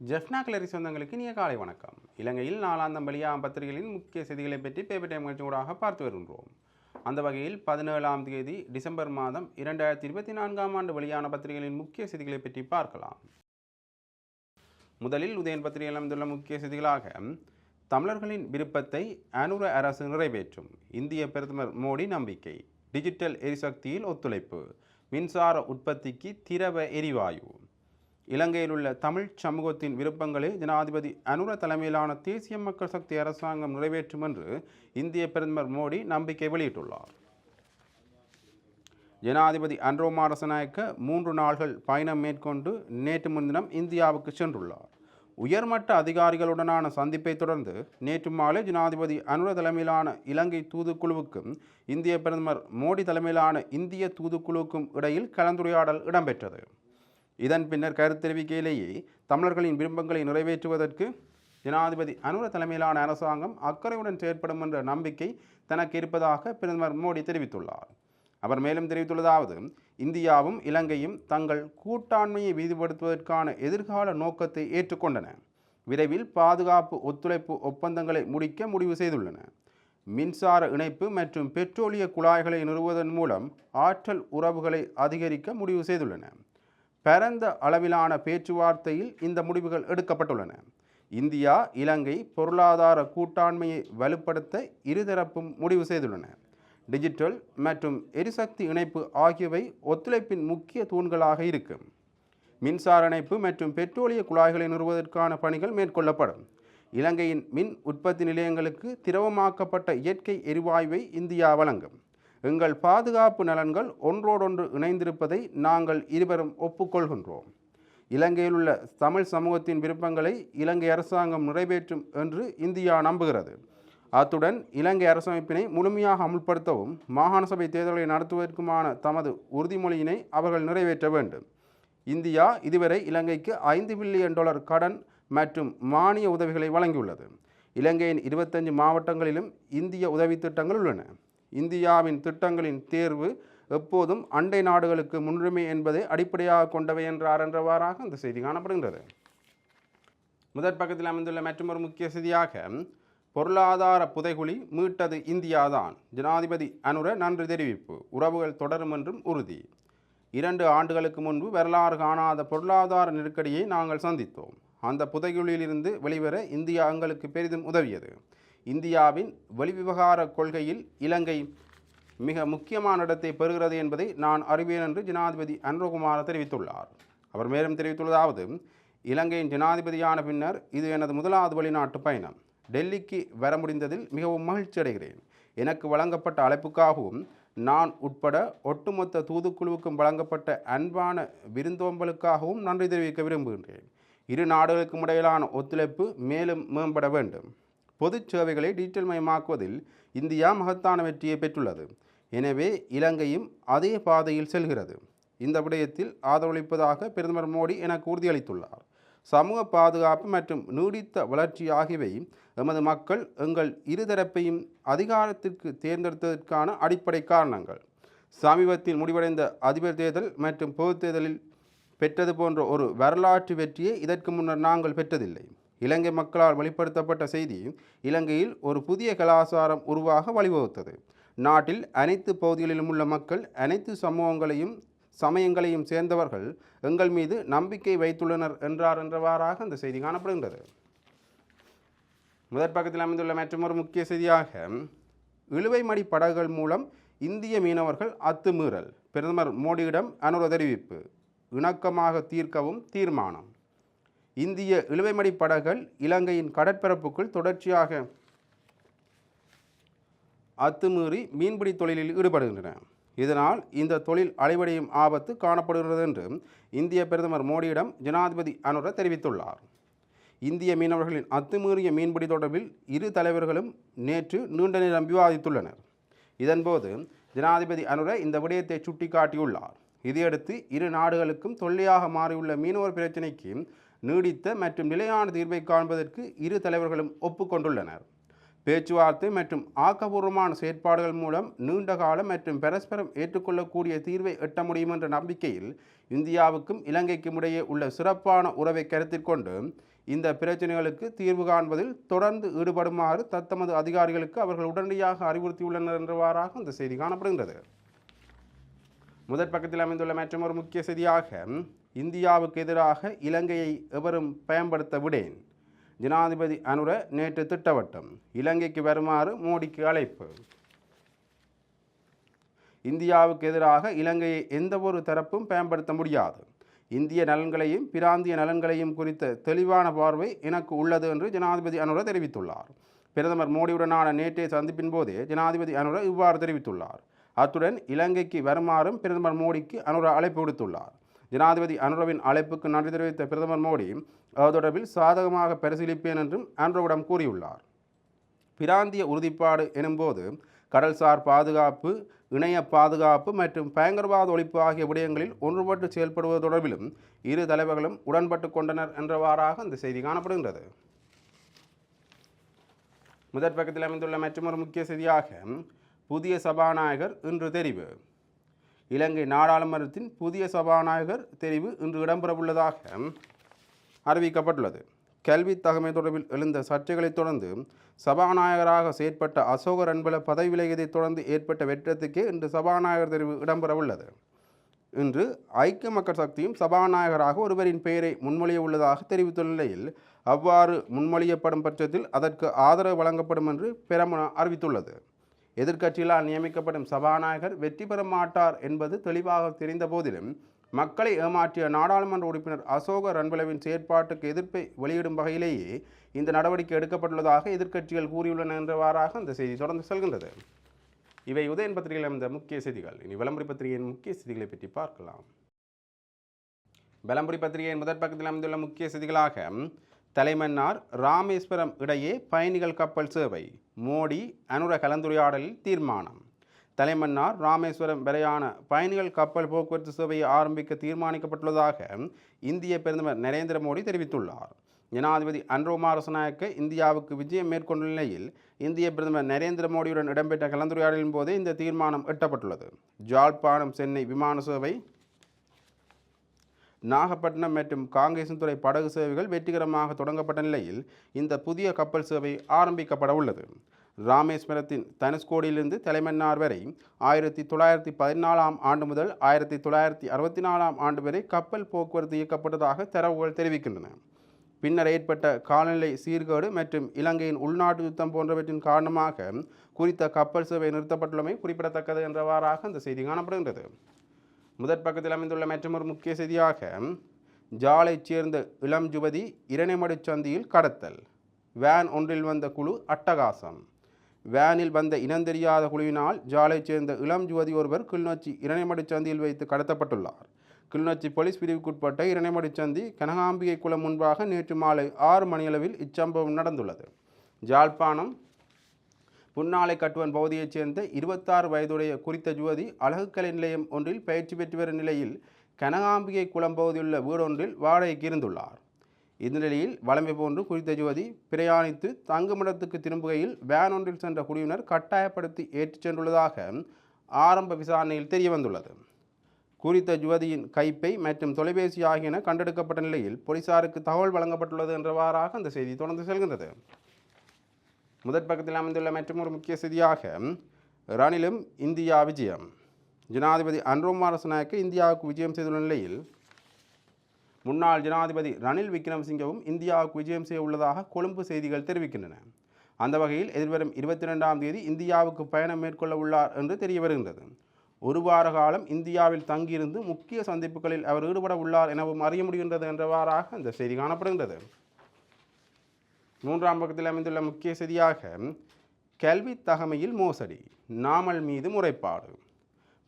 ஜெஃப்னா கிளரி சொந்தங்களுக்கு இனிய காலை வணக்கம். இலங்கையில் நாலாந்தம் வழியாக பத்திரிகைகளின் முக்கிய செய்திகளை பற்றி பேப்பர் டைம் நிகழ்ச்சியூடாக பார்த்து வருகின்றோம். அந்த வகையில் பதினேழாம் தேதி டிசம்பர் மாதம் இரண்டாயிரத்தி இருபத்தி நான்காம் ஆண்டு வெளியான பத்திரிகைகளின் முக்கிய செய்திகளை பற்றி பார்க்கலாம். முதலில் உதயன் பத்திரிகையில் அமைந்துள்ள முக்கிய செய்திகளாக தமிழர்களின் விருப்பத்தை அனுர அரசு நிறைவேற்றும் இந்திய பிரதமர் மோடி நம்பிக்கை டிஜிட்டல் எரிசக்தியில் ஒத்துழைப்பு மின்சார உற்பத்திக்கு திரவ எரிவாயு இலங்கையில் உள்ள தமிழ் சமூகத்தின் விருப்பங்களை ஜனாதிபதி அனுர தலைமையிலான தேசிய மக்கள் சக்தி அரசாங்கம் நிறைவேற்றும் என்று இந்திய பிரதமர் மோடி நம்பிக்கை வெளியிட்டுள்ளார். ஜனாதிபதி அன்ரோ மாரசநாயக்க மூன்று நாள்கள் பயணம் மேற்கொண்டு நேற்று முன்தினம் இந்தியாவுக்கு சென்றுள்ளார். உயர்மட்ட அதிகாரிகளுடனான சந்திப்பை தொடர்ந்து நேற்று மாலை ஜனாதிபதி அனுர தலைமையிலான இலங்கை தூதுக்குழுவுக்கும் இந்திய பிரதமர் மோடி தலைமையிலான இந்திய தூதுக்குழுவுக்கும் இடையில் கலந்துரையாடல் இடம்பெற்றது. இதன் பின்னர் கருத்து தெரிவிக்கையிலேயே தமிழர்களின் விருப்பங்களை நிறைவேற்றுவதற்கு ஜனாதிபதி அனுர தலைமையிலான அரசாங்கம் அக்கறையுடன் செயற்படும் என்ற நம்பிக்கை தனக்கு இருப்பதாக பிரதமர் மோடி தெரிவித்துள்ளார். அவர் மேலும் தெரிவித்துள்ளதாவது இந்தியாவும் இலங்கையும் தங்கள் கூட்டாண்மையை விரிவுபடுத்துவதற்கான எதிர்கால நோக்கத்தை ஏற்றுக்கொண்டன. விரைவில் பாதுகாப்பு ஒத்துழைப்பு ஒப்பந்தங்களை முடிக்க முடிவு செய்துள்ளன. மின்சார இணைப்பு மற்றும் பெட்ரோலிய குழாய்களை நிறுவுவதன் மூலம் ஆற்றல் உறவுகளை அதிகரிக்க முடிவு செய்துள்ளன. பரந்த அளவிலான பேச்சுவார்த்தையில் இந்த முடிவுகள் எடுக்கப்பட்டுள்ளன. இந்தியா இலங்கை பொருளாதார கூட்டாண்மையை வலுப்படுத்த இருதரப்பும் முடிவு செய்துள்ளன. டிஜிட்டல் மற்றும் எரிசக்தி இணைப்பு ஆகியவை ஒத்துழைப்பின் முக்கிய தூண்களாக இருக்கும் மின்சார இணைப்பு மற்றும் பெட்ரோலிய குழாய்களை நிறுவுவதற்கான பணிகள் மேற்கொள்ளப்படும். இலங்கையின் மின் உற்பத்தி நிலையங்களுக்கு திரவமாக்கப்பட்ட இயற்கை எரிவாயுவை இந்தியா வழங்கும். எங்கள் பாதுகாப்பு நலன்கள் ஒன்றோடொன்று இணைந்திருப்பதை நாங்கள் இருவரும் ஒப்புக்கொள்கின்றோம். இலங்கையில் உள்ள தமிழ் சமூகத்தின் விருப்பங்களை இலங்கை அரசாங்கம் நிறைவேற்றும் என்று இந்தியா நம்புகிறது. அத்துடன் இலங்கை அரசமைப்பினை முழுமையாக அமுல்படுத்தவும் மாகாண சபை தேர்தல்களை நடத்துவதற்குமான தமது உறுதிமொழியினை அவர்கள் நிறைவேற்ற வேண்டும். இந்தியா இதுவரை இலங்கைக்கு ஐந்து பில்லியன் டாலர் கடன் மற்றும் மானிய உதவிகளை வழங்கியுள்ளது. இலங்கையின் இருபத்தஞ்சு மாவட்டங்களிலும் இந்திய உதவி திட்டங்கள் உள்ளன. இந்தியாவின் திட்டங்களின் தேர்வு எப்போதும் அண்டை நாடுகளுக்கு முன்னுரிமை என்பதை அடிப்படையாக கொண்டவை என்றார் என்றவாறாக அந்த செய்தி காணப்படுகின்றது. முதற் பக்கத்தில் அமைந்துள்ள மற்றொரு முக்கிய செய்தியாக பொருளாதார புதைகுழி மீட்டது இந்தியாதான். ஜனாதிபதி அனுர நன்றி தெரிவிப்பு. உறவுகள் தொடரும் என்றும் உறுதி. இரண்டு ஆண்டுகளுக்கு முன்பு வரலாறு காணாத பொருளாதார நெருக்கடியை நாங்கள் சந்தித்தோம். அந்த புதைகுழியிலிருந்து வெளிவர இந்தியா எங்களுக்கு பெரிதும் உதவியது. இந்தியாவின் வெளிவிவகார கொள்கையில் இலங்கை மிக முக்கியமான இடத்தை பெறுகிறது என்பதை நான் அறிவேன் என்று ஜனாதிபதி அன்ரகுமார தெரிவித்துள்ளார். அவர் மேலும் தெரிவித்துள்ளதாவது இலங்கையின் ஜனாதிபதியான பின்னர் இது எனது முதலாவது வெளிநாட்டு பயணம். டெல்லிக்கு வர முடிந்ததில் மிகவும் மகிழ்ச்சி அடைகிறேன். எனக்கு வழங்கப்பட்ட அழைப்புக்காகவும் நான் உட்பட ஒட்டுமொத்த தூதுக்குழுவுக்கும் வழங்கப்பட்ட அன்பான விருந்தோம்பலுக்காகவும் நன்றி தெரிவிக்க விரும்புகின்றேன். இரு நாடுகளுக்கும் இடையிலான ஒத்துழைப்பு மேலும் மேம்பட வேண்டும். பொது சேவைகளை டிஜிட்டல் மயமாக்குவதில் இந்தியா மகத்தான வெற்றியை பெற்றுள்ளது. எனவே இலங்கையும் அதே பாதையில் செல்கிறது. இந்த விடயத்தில் ஆதரவளிப்பதாக பிரதமர் மோடி எனக்கு உறுதியளித்துள்ளார். சமூக பாதுகாப்பு மற்றும் நீடித்த வளர்ச்சி ஆகியவை எமது மக்கள் எங்கள் இருதரப்பையும் அதிகாரத்திற்கு தேர்ந்தெடுத்ததற்கான அடிப்படை காரணங்கள். சமீபத்தில் முடிவடைந்த அதிபர் தேர்தல் மற்றும் பொதுத்தேர்தலில் பெற்றது போன்ற ஒரு வரலாற்று வெற்றியை இதற்கு முன்னர் நாங்கள் பெற்றதில்லை. இலங்கை மக்களால் வெளிப்படுத்தப்பட்ட செய்தி இலங்கையில் ஒரு புதிய கலாச்சாரம் உருவாக வழிவகுத்தது. நாட்டில் அனைத்து பகுதிகளிலும் உள்ள மக்கள் அனைத்து சமூகங்களையும் சமயங்களையும் சேர்ந்தவர்கள் எங்கள் மீது நம்பிக்கை வைத்துள்ளனர் என்றார் என்றவாறாக அந்த செய்தி காணப்படுகின்றது. முதற் பக்கத்தில் அமைந்துள்ள மற்றொரு முக்கிய செய்தியாக இழுவைமடி படகுகள் மூலம் இந்திய மீனவர்கள் அத்துமீறல். பிரதமர் மோடியிடம் அனுர தெரிவிப்பு இணக்கமாக தீர்க்கவும் தீர்மானம். இந்திய இழுவைமடி படகுகள் இலங்கையின் கடற்பரப்புக்குள் தொடர்ச்சியாக அத்துமீறி மீன்பிடி தொழிலில் ஈடுபடுகின்றன. இதனால் இந்த தொழில் அழிவடையும் ஆபத்து காணப்படுகிறது என்று இந்திய பிரதமர் மோடியிடம் ஜனாதிபதி அனுர தெரிவித்துள்ளார். இந்திய மீனவர்களின் அத்துமீறிய மீன்பிடி தொடர்பில் இரு தலைவர்களும் நேற்று நீண்ட நேரம் விவாதித்துள்ளனர். இதன்போது ஜனாதிபதி அனுர இந்த விடயத்தை சுட்டிக்காட்டியுள்ளார். இதையடுத்து இரு நாடுகளுக்கும் தொல்லையாக மாறியுள்ள மீனவர் பிரச்சினைக்கு நீடித்த மற்றும் நிலையான தீர்வை காண்பதற்கு இரு தலைவர்களும் ஒப்புக்கொண்டுள்ளனர். பேச்சுவார்த்தை மற்றும் ஆக்கபூர்வமான செயற்பாடுகள் மூலம் நீண்டகால மற்றும் பரஸ்பரம் ஏற்றுக்கொள்ளக்கூடிய தீர்வை எட்ட முடியும் என்ற நம்பிக்கையில் இந்தியாவுக்கும் இலங்கைக்கும் இடையே உள்ள சிறப்பான உறவை கருத்தில் கொண்டு இந்த பிரச்சனைகளுக்கு தீர்வு காண்பதில் தொடர்ந்து ஈடுபடுமாறு தத்தமது அதிகாரிகளுக்கு அவர்கள் உடனடியாக அறிவுறுத்தியுள்ளனர் என்றவாறாக இந்த செய்தி காணப்படுகின்றது. முதற் பக்கத்தில் அமைந்துள்ள மற்றொரு முக்கிய செய்தியாக இந்தியாவுக்கு எதிராக இலங்கையை எவரும் பயன்படுத்த விடேன். ஜனாதிபதி அனுர நேற்று திட்டவட்டம் இலங்கைக்கு வருமாறு மோடிக்கு அழைப்பு. இந்தியாவுக்கு எதிராக இலங்கையை எந்தவொரு தரப்பும் பயன்படுத்த முடியாது. இந்திய நலன்களையும் பிராந்திய நலன்களையும் குறித்த தெளிவான பார்வை எனக்கு உள்ளது என்று ஜனாதிபதி அனுர தெரிவித்துள்ளார். பிரதமர் மோடியுடனான நேற்றைய சந்திப்பின் போதே ஜனாதிபதி அனுர இவ்வாறு தெரிவித்துள்ளார். அத்துடன் இலங்கைக்கு வருமாறும் பிரதமர் மோடிக்கு அனுர அழைப்பு விடுத்துள்ளார். ஜனாதிபதி அனுரவின் அழைப்புக்கு நன்றி தெரிவித்த பிரதமர் மோடி அது தொடர்பில் சாதகமாக பரிசீலிப்பேன் என்றும் அனுரவிடம் கூறியுள்ளார். பிராந்திய உறுதிப்பாடு எனும்போது கடல்சார் பாதுகாப்பு இணைய பாதுகாப்பு மற்றும் பயங்கரவாத ஒழிப்பு ஆகிய விடயங்களில் ஒன்றுபட்டு செயல்படுவது தொடர்பிலும் இரு தலைவர்களும் உடன்பட்டு கொண்டனர் என்றவாறாக இந்த செய்தி காணப்படுகின்றது. முதற் பக்கத்தில் அமைந்துள்ள மற்றொரு முக்கிய செய்தியாக புதிய சபாநாயகர் இன்று தெரிவு. இலங்கை நாடாளுமன்றத்தின் புதிய சபாநாயகர் தெரிவு இன்று இடம்பெறவுள்ளதாக அறிவிக்கப்பட்டுள்ளது. கல்வி தகமை தொடர்பில் எழுந்த சர்ச்சைகளைத் தொடர்ந்து சபாநாயகராக செயற்பட்ட அசோகர் அன்பல பதவி விலகியதைத் தொடர்ந்து ஏற்பட்ட வெற்றத்துக்கே இன்று சபாநாயகர் தெரிவு இடம்பெறவுள்ளது. இன்று ஐக்கிய மக்கள் சக்தியும் சபாநாயகராக ஒருவரின் பெயரை முன்மொழிய உள்ளதாக தெரிவித்துள்ள நிலையில் அவ்வாறு முன்மொழியப்படும் பட்சத்தில் அதற்கு ஆதரவு வழங்கப்படும் என்று பெரமுன அறிவித்துள்ளது. எதிர்க்கட்சிகளால் நியமிக்கப்படும் சபாநாயகர் வெற்றி பெற மாட்டார் என்பது தெளிவாக தெரிந்த போதிலும் மக்களை ஏமாற்றிய நாடாளுமன்ற உறுப்பினர் அசோக ரன்வலவின் செயற்பாட்டுக்கு எதிர்ப்பை வெளியிடும் வகையிலேயே இந்த நடவடிக்கை எடுக்கப்பட்டுள்ளதாக எதிர்க்கட்சிகள் கூறியுள்ளன என்றவாறாக இந்த செய்தி தொடர்ந்து செல்கின்றது. இவை உதயன் பத்திரிகையில் அமைந்த முக்கிய செய்திகள். இனி விளம்பரி பத்திரிகையின் முக்கிய செய்திகளை பற்றி பார்க்கலாம். விளம்பரி பத்திரிகையின் முதற் பக்கத்தில் அமைந்துள்ள முக்கிய செய்திகளாக தலைமன்னார் ராமேஸ்வரம் இடையே பயணிகள் கப்பல் சேவை. மோடி அனுர கலந்துரையாடலில் தீர்மானம். தலைமன்னார் ராமேஸ்வரம் வரையான பயணிகள் கப்பல் போக்குவரத்து சேவையை ஆரம்பிக்க தீர்மானிக்கப்பட்டுள்ளதாக இந்திய பிரதமர் நரேந்திர மோடி தெரிவித்துள்ளார். ஜனாதிபதி அன்ரோமார் ரசநாயக்க இந்தியாவுக்கு விஜயம் மேற்கொண்ட நிலையில் இந்திய பிரதமர் நரேந்திர மோடியுடன் இடம்பெற்ற கலந்துரையாடலின் போது இந்த தீர்மானம் எட்டப்பட்டுள்ளது. ஜாழ்ப்பாணம் சென்னை விமான சேவை நாகப்பட்டினம் மற்றும் காங்கேசன்துறை படகு சேவைகள் வெற்றிகரமாக தொடங்கப்பட்ட நிலையில் இந்த புதிய கப்பல் சேவை ஆரம்பிக்கப்பட உள்ளது. ராமேஸ்வரத்தின் தனுஷ்கோடியிலிருந்து தலைமன்னார் வரை ஆயிரத்தி தொள்ளாயிரத்தி பதினாலாம் ஆண்டு முதல் ஆயிரத்தி தொள்ளாயிரத்தி அறுபத்தி நாலாம் ஆண்டு வரை கப்பல் போக்குவரத்து இயக்கப்பட்டதாக தரவுகள் தெரிவிக்கின்றன. பின்னர் ஏற்பட்ட காலநிலை சீர்கேடு மற்றும் இலங்கையின் உள்நாட்டு யுத்தம் போன்றவற்றின் காரணமாக குறித்த கப்பல் சேவை நிறுத்தப்பட்டுள்ளமை குறிப்பிடத்தக்கது என்றவாறாக இந்த செய்தி காணப்படுகின்றது. முதற் பக்கத்தில் அமைந்துள்ள மற்றொரு முக்கிய செய்தியாக ஜாலைச் சேர்ந்த இளம் யுவதி இரணைமடு சந்தியில் கடத்தல். வேன் ஒன்றில் வந்த குழு அட்டகாசம். வேனில் வந்த இனந்தெரியாத குழுவினால் ஜாலைச் சேர்ந்த இளம் யுவதி ஒருவர் கிளிநொச்சி இரணைமடு சந்தியில் வைத்து கடத்தப்பட்டுள்ளார். கிளிநொச்சி போலீஸ் பிரிவுக்குட்பட்ட இரணைமடு சந்தி கனகாம்பிகை குளம் முன்பாக நேற்று மாலை ஆறு மணியளவில் இச்சம்பவம் நடந்துள்ளது. ஜாழ்ப்பாணம் புன்னாலை கட்டுவன் பகுதியைச் சேர்ந்த இருபத்தாறு வயதுடைய குறித்த யுவதி அழகுக்கலை நிலையம் ஒன்றில் பயிற்சி பெற்று வரும் நிலையில் கனகாம்பிகை குளம் பகுதியுள்ள வீடொன்றில் வாடகைக்கு இருந்துள்ளார். இந்த நிலையில் வளமை போன்று குறித்த யுவதி பிரயாணித்து தங்குமிடத்துக்கு திரும்புகையில் வேன் ஒன்றில் சென்ற குழுவினர் கட்டாயப்படுத்தி ஏற்றிச் சென்றுள்ளதாக ஆரம்ப விசாரணையில் தெரிய வந்துள்ளது குறித்த யுவதியின் கைப்பை மற்றும் தொலைபேசி ஆகியன கண்டெடுக்கப்பட்ட நிலையில் போலீசாருக்கு தகவல் வழங்கப்பட்டுள்ளது என்றவாறாக அந்த செய்தி தொடர்ந்து செல்கின்றது. முதற் பக்கத்தில் அமைந்துள்ள மற்றும் ஒரு முக்கிய செய்தியாக ரணிலும் இந்தியா விஜயம். ஜனாதிபதி அன்ரோம் ரசநாயக்க இந்தியாவுக்கு விஜயம் செய்துள்ள நிலையில் முன்னாள் ஜனாதிபதி ரணில் விக்ரமசிங்கவும் இந்தியாவுக்கு விஜயம் செய்ய உள்ளதாக கொழும்பு செய்திகள் தெரிவிக்கின்றன. அந்த வகையில் எதிர்வரும் இருபத்தி ரெண்டாம் தேதி இந்தியாவுக்கு பயணம் மேற்கொள்ள உள்ளார் என்று தெரிய வருகின்றது. ஒரு வார காலம் இந்தியாவில் தங்கியிருந்து முக்கிய சந்திப்புகளில் அவர் ஈடுபட உள்ளார் எனவும் அறிய முடிகின்றது என்றவாறாக அந்த செய்தி காணப்படுகின்றது. மூன்றாம் பக்கத்தில் அமைந்துள்ள முக்கிய செய்தியாக கல்வி தகமையில் மோசடி நாமல் மீது முறைப்பாடு.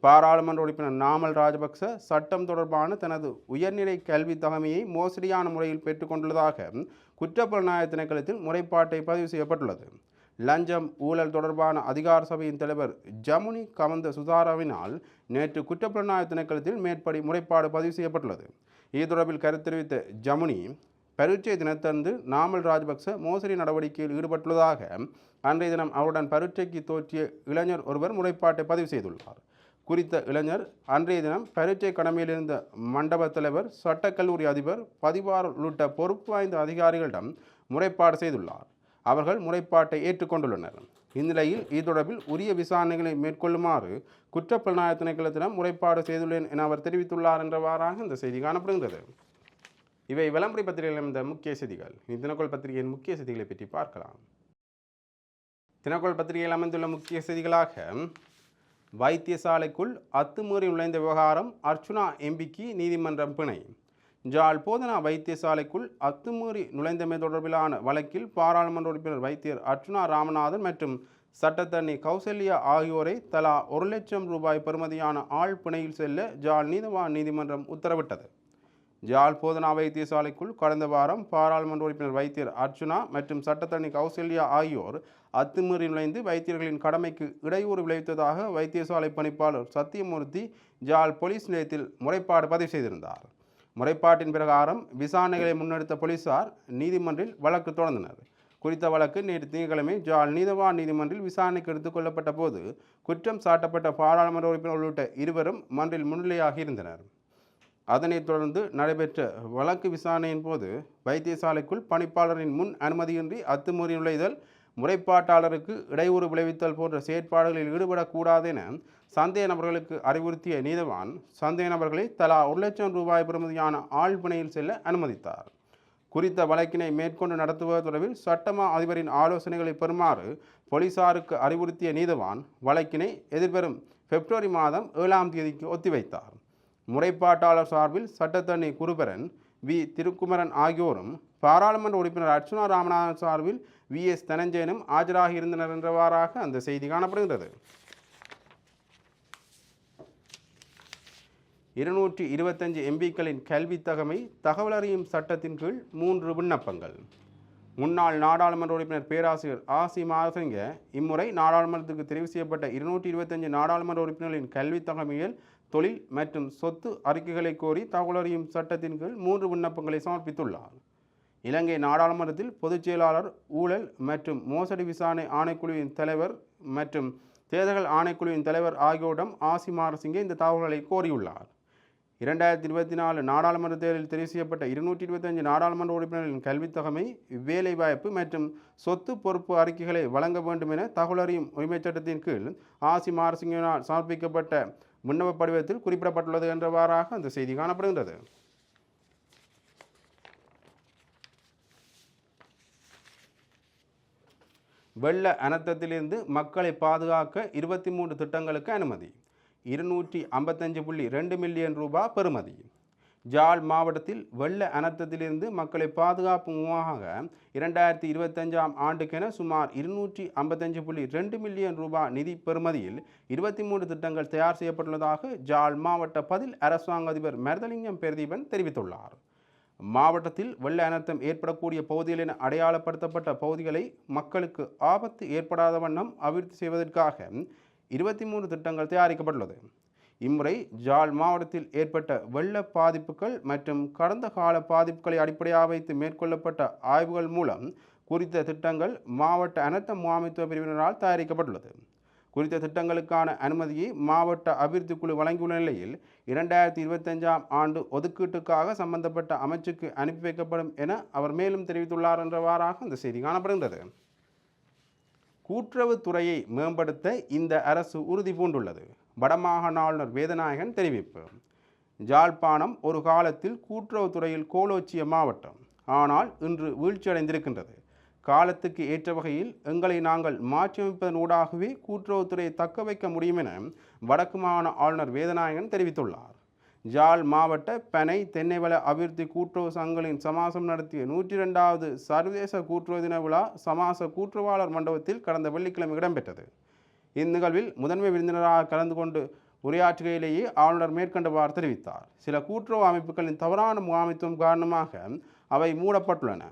பாராளுமன்ற உறுப்பினர் நாமல் ராஜபக்ச சட்டம் தொடர்பான தனது உயர்நிலை கல்வி தகமையை மோசடியான முறையில் பெற்றுக்கொண்டுள்ளதாக குற்றப்புலனாய திணைக்களத்தில் முறைப்பாட்டை பதிவு செய்யப்பட்டுள்ளது. லஞ்சம் ஊழல் தொடர்பான அதிகார சபையின் தலைவர் ஜமுனி கமந்த சுதாராவினால் நேற்று குற்றப்புலனாய திணைக்களத்தில் மேற்படி முறைப்பாடு பதிவு செய்யப்பட்டுள்ளது. இது தொடர்பில் கருத்து தெரிவித்த ஜமுனி பரீட்சை தினத்தன்று நாமல் ராஜபக்ச மோசடி நடவடிக்கையில் ஈடுபட்டுள்ளதாக அன்றைய தினம் அவருடன் பரீட்சைக்கு தோற்றிய இளைஞர் ஒருவர் முறைப்பாட்டை பதிவு செய்துள்ளார். குறித்த இளைஞர் அன்றைய தினம் பரீட்சை கடமையில் இருந்த மண்டப தலைவர் சட்டக்கல்லூரி அதிபர் பதிவார் உள்ளிட்ட பொறுப்பு வாய்ந்த அதிகாரிகளிடம் முறைப்பாடு செய்துள்ளார். அவர்கள் முறைப்பாட்டை ஏற்றுக்கொண்டுள்ளனர். இந்நிலையில் இது தொடர்பில் உரிய விசாரணைகளை மேற்கொள்ளுமாறு குற்றப்புலனாய திணைக்களத்திடம் முறைப்பாடு செய்துள்ளேன் என அவர் தெரிவித்துள்ளார் என்றவாறாக இந்த செய்தி காணப்படுகிறது இவை விளம்பரை பத்திரிகையில் அமைந்த முக்கிய செய்திகள். இனி தினக்கோள் பத்திரிகையின் முக்கிய செய்திகளை பற்றி பார்க்கலாம். தினக்கோள் பத்திரிகையில் அமைந்துள்ள முக்கிய செய்திகளாக வைத்தியசாலைக்குள் அத்துமீறி நுழைந்த விவகாரம் அர்ச்சுனா எம்பிக்கு நீதிமன்றம் பிணை. ஜால் போதனா வைத்தியசாலைக்குள் அத்துமீறி நுழைந்தமை தொடர்பிலான வழக்கில் பாராளுமன்ற உறுப்பினர் வைத்தியர் அர்ச்சுனா ராமநாதன் மற்றும் சட்டத்தண்ணி கௌசல்யா ஆகியோரை தலா ஒரு லட்சம் ரூபாய் பெறுமதியான ஆள் பிணையில் செல்ல ஜால் நீதவான் நீதிமன்றம் உத்தரவிட்டது. ஜாழ் போதனா வைத்தியசாலைக்குள் கடந்த வாரம் பாராளுமன்ற உறுப்பினர் வைத்தியர் அர்ச்சுனா மற்றும் சட்டத்தரணி கௌசல்யா ஆகியோர் அத்துமீறி நுழைந்து வைத்தியர்களின் கடமைக்கு இடையூறு விளைவித்ததாக வைத்தியசாலை பணிப்பாளர் சத்தியமூர்த்தி ஜாழ் போலீஸ் நிலையத்தில் முறைப்பாடு பதிவு செய்திருந்தார். முறைப்பாட்டின் பிரகாரம் விசாரணைகளை முன்னெடுத்த போலீசார் நீதிமன்றில் வழக்கு தொடர்ந்தனர். குறித்த வழக்கு நேற்று திங்கட்கிழமை ஜால் நீதவான் நீதிமன்றில் விசாரணைக்கு எடுத்துக் கொள்ளப்பட்ட போது குற்றம் சாட்டப்பட்ட பாராளுமன்ற உறுப்பினர் உள்ளிட்ட இருவரும் மன்றில் முன்னிலையாகியிருந்தனர் இருந்தனர். அதனைத் தொடர்ந்து நடைபெற்ற வழக்கு விசாரணையின் போது வைத்தியசாலைக்குள் பணிப்பாளரின் முன் அனுமதியின்றி அத்துமீறி நுழைதல் முறைப்பாட்டாளருக்கு இடையூறு விளைவித்தல் போன்ற செயற்பாடுகளில் ஈடுபடக்கூடாது என சந்தேக நபர்களுக்கு அறிவுறுத்திய நீதவான் சந்தேக நபர்களை தலா ஒரு லட்சம் ரூபாய் பெறுமதியான ஆள்பணையில் செல்ல அனுமதித்தார். குறித்த வழக்கினை மேற்கொண்டு நடத்துவது தொடர்பில் சட்டமா அதிபரின் ஆலோசனைகளை பெறுமாறு போலீசாருக்கு அறிவுறுத்திய நீதவான் வழக்கினை எதிர்வரும் பிப்ரவரி மாதம் ஏழாம் தேதிக்கு ஒத்திவைத்தார். முறைப்பாட்டாளர் சார்பில் சட்டத்தண்ணி குருபரன் வி. திருக்குமரன் ஆகியோரும் பாராளுமன்ற உறுப்பினர் அர்ச்சுனா ராமநாதன் சார்பில் வி. எஸ். தனஞ்சயனும் ஆஜராகி இருந்தனர் என்றவாறாக அந்த செய்தி காணப்படுகிறது இருநூற்றி இருபத்தஞ்சு எம்பிக்களின் கல்வி தகமை தகவல் அறியும் சட்டத்தின் கீழ் மூன்று விண்ணப்பங்கள். முன்னாள் நாடாளுமன்ற உறுப்பினர் பேராசிரியர் ஆசி மாசிங்க இம்முறை நாடாளுமன்றத்துக்கு தெரிவு செய்யப்பட்ட இருநூற்றி இருபத்தஞ்சு நாடாளுமன்ற உறுப்பினர்களின் கல்வித் தகமையில் தொழில் மற்றும் சொத்து அறிக்கைகளை கோரி தகவல் அறியும் சட்டத்தின் கீழ் மூன்று விண்ணப்பங்களை சமர்ப்பித்துள்ளார். இலங்கை நாடாளுமன்றத்தில் பொதுச் செயலாளர் ஊழல் மற்றும் மோசடி விசாரணை ஆணைக்குழுவின் தலைவர் மற்றும் தேர்தல் ஆணைக்குழுவின் தலைவர் ஆகியோரிடம் ஆசிமாரசிங்கே இந்த தகவல்களை கோரியுள்ளார். இரண்டாயிரத்தி இருபத்தி நாலு நாடாளுமன்ற தேர்தலில் தெரிவு செய்யப்பட்ட இருநூற்றி இருபத்தஞ்சு நாடாளுமன்ற உறுப்பினர்களின் கல்வித்தொகமை வேலைவாய்ப்பு மற்றும் சொத்து பொறுப்பு அறிக்கைகளை வழங்க வேண்டும் என தகவல் அறியும் உரிமைச் சட்டத்தின் கீழ் ஆசி மாரசிங்கினால் சமர்ப்பிக்கப்பட்ட விண்ணப்ப படிவத்தில் குறிப்பிடப்பட்டுள்ளது என்றவாறாக அந்த செய்தி காணப்படுகின்றது. வெள்ள அனர்த்தத்திலிருந்து மக்களை பாதுகாக்க இருபத்தி மூன்று திட்டங்களுக்கு அனுமதி. இருநூற்றி ஐம்பத்தஞ்சு புள்ளி ரெண்டு மில்லியன் ரூபாய் பெறுமதி. ஜாழ் மாவட்டத்தில் வெள்ள அனர்த்தத்திலிருந்து மக்களை பாதுகாப்பு முகமாக இரண்டாயிரத்தி இருபத்தஞ்சாம் ஆண்டுக்கென சுமார் இருநூற்றி ஐம்பத்தஞ்சு புள்ளி ரெண்டு மில்லியன் ரூபாய் நிதி பெறுமதியில் இருபத்தி மூன்று திட்டங்கள் தயார் செய்யப்பட்டுள்ளதாக ஜாழ் மாவட்ட பதில் அரசாங்க அதிபர் மருதலிங்கம் பிரதீபன் தெரிவித்துள்ளார். மாவட்டத்தில் வெள்ள அனர்த்தம் ஏற்படக்கூடிய பகுதிகள் என அடையாளப்படுத்தப்பட்ட பகுதிகளை மக்களுக்கு ஆபத்து ஏற்படாத வண்ணம் அபிவிருத்தி செய்வதற்காக இருபத்தி மூன்று திட்டங்கள் தயாரிக்கப்பட்டுள்ளது. இம்முறை ஜாழ் மாவட்டத்தில் ஏற்பட்ட வெள்ள பாதிப்புகள் மற்றும் கடந்த கால பாதிப்புகளை அடிப்படையாக வைத்து மேற்கொள்ளப்பட்ட ஆய்வுகள் மூலம் குறித்த திட்டங்கள் மாவட்ட அனர்த்த முகாமைத்துவ பிரிவினரால் தயாரிக்கப்பட்டுள்ளது. குறித்த திட்டங்களுக்கான அனுமதியை மாவட்ட அபிவிருத்தி குழு வழங்கியுள்ள நிலையில் இரண்டாயிரத்தி இருபத்தஞ்சாம் ஆண்டு ஒதுக்கீட்டுக்காக சம்பந்தப்பட்ட அமைச்சுக்கு அனுப்பி வைக்கப்படும் என அவர் மேலும் தெரிவித்துள்ளார் என்றவாறாக இந்த செய்தி காணப்படுகின்றது. கூட்டுறவுத்துறையை மேம்படுத்த இந்த அரசு உறுதி பூண்டுள்ளது. வடமாகாண ஆளுநர் வேதநாயகன் தெரிவிப்பு. ஜாழ்ப்பாணம் ஒரு காலத்தில் கூட்டுறவுத்துறையில் கோலோச்சிய மாவட்டம். ஆனால் இன்று வீழ்ச்சியடைந்திருக்கின்றது. காலத்துக்கு ஏற்ற வகையில் எங்களை நாங்கள் மாற்றியமைப்பதன் ஊடாகவே கூட்டுறவுத்துறையை தக்க வைக்க முடியும் என வடக்கு மாகாண ஆளுநர் வேதநாயகன் தெரிவித்துள்ளார். ஜாழ் மாவட்ட பனை தென்னைவள அபிவிருத்தி கூட்டுறவு சங்கங்களின் சமாசம் நடத்திய நூற்றி ரெண்டாவது சர்வதேச கூட்டுறவு தின விழா சமாச கூட்டுறவாளர் மண்டபத்தில் கடந்த வெள்ளிக்கிழமை இடம்பெற்றது. இந்நிகழ்வில் முதன்மை விருந்தினராக கலந்து கொண்டு உரையாற்றுகையிலேயே ஆளுநர் மேற்கண்டவாறு தெரிவித்தார். சில கூட்டுறவு அமைப்புகளின் தவறான முகாமைத்துவம் காரணமாக அவை மூடப்பட்டுள்ளன.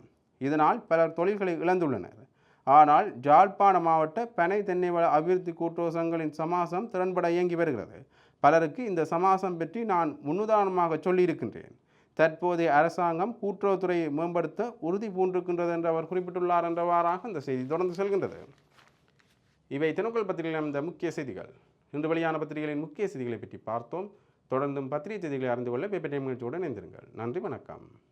இதனால் பலர் தொழில்களை இழந்துள்ளனர். ஆனால் ஜாழ்ப்பாண மாவட்ட பனை தென்னைவள அபிவிருத்தி கூட்டுறவு சங்கங்களின் சமாசம் திறன்பட இயங்கி வருகிறது. பலருக்கு இந்த சமாசம் பற்றி நான் முன்னுதாரணமாக சொல்லியிருக்கின்றேன். தற்போதைய அரசாங்கம் கூட்டுறவுத்துறையை மேம்படுத்த உறுதி பூண்டிருக்கின்றது என்று அவர் குறிப்பிட்டுள்ளார் என்றவாறாக இந்த செய்தி தொடர்ந்து செல்கின்றது. இவை தினக்குள் பத்திரிகையில் அமைந்த முக்கிய செய்திகள். இன்று வெளியான பத்திரிகைகளின் முக்கிய செய்திகளை பற்றி பார்த்தோம். தொடர்ந்தும் பத்திரிகை செய்திகளை அறிந்து கொள்ள பேப்பர் டைம் நிகழ்ச்சியுடன் இணைந்திருங்கள். நன்றி வணக்கம்.